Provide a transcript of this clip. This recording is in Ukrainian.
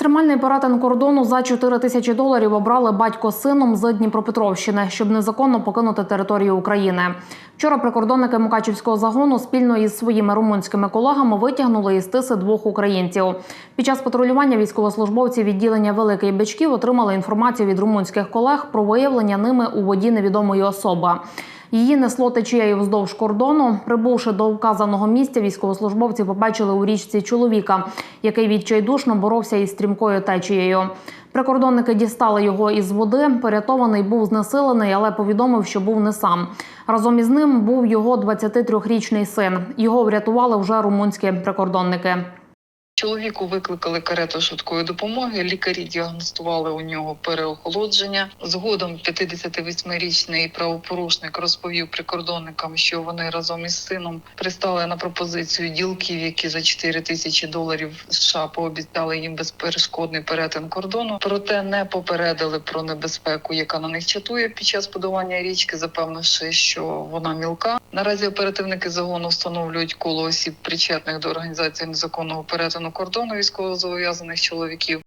Екстремальний перетин кордону за 4 тисячі доларів обрали батько сином з Дніпропетровщини, щоб незаконно покинути територію України. Вчора прикордонники Мукачівського загону спільно із своїми румунськими колегами витягнули із тиси двох українців. Під час патрулювання військовослужбовці відділення Великий Бичків отримали інформацію від румунських колег про виявлення ними у воді невідомої особи. Її несло течією вздовж кордону. Прибувши до вказаного місця, військовослужбовці побачили у річці чоловіка, який відчайдушно боровся із стрімкою течією. Прикордонники дістали його із води. Порятований був знесилений, але повідомив, що був не сам. Разом із ним був його 23-річний син. Його врятували вже румунські прикордонники. Чоловіку викликали карету швидкої допомоги. Лікарі діагностували у нього переохолодження. Згодом 58-річний правопорушник розповів прикордонникам, що вони разом із сином пристали на пропозицію ділків, які за 4 тисячі доларів США пообіцяли їм безперешкодний перетин кордону. Проте не попередили про небезпеку, яка на них чатує під час подавання річки, запевнивши, що вона мілка. Наразі оперативники загону встановлюють коло осіб, причетних до організації незаконного перетину кордону військовозобов'язаних чоловіків.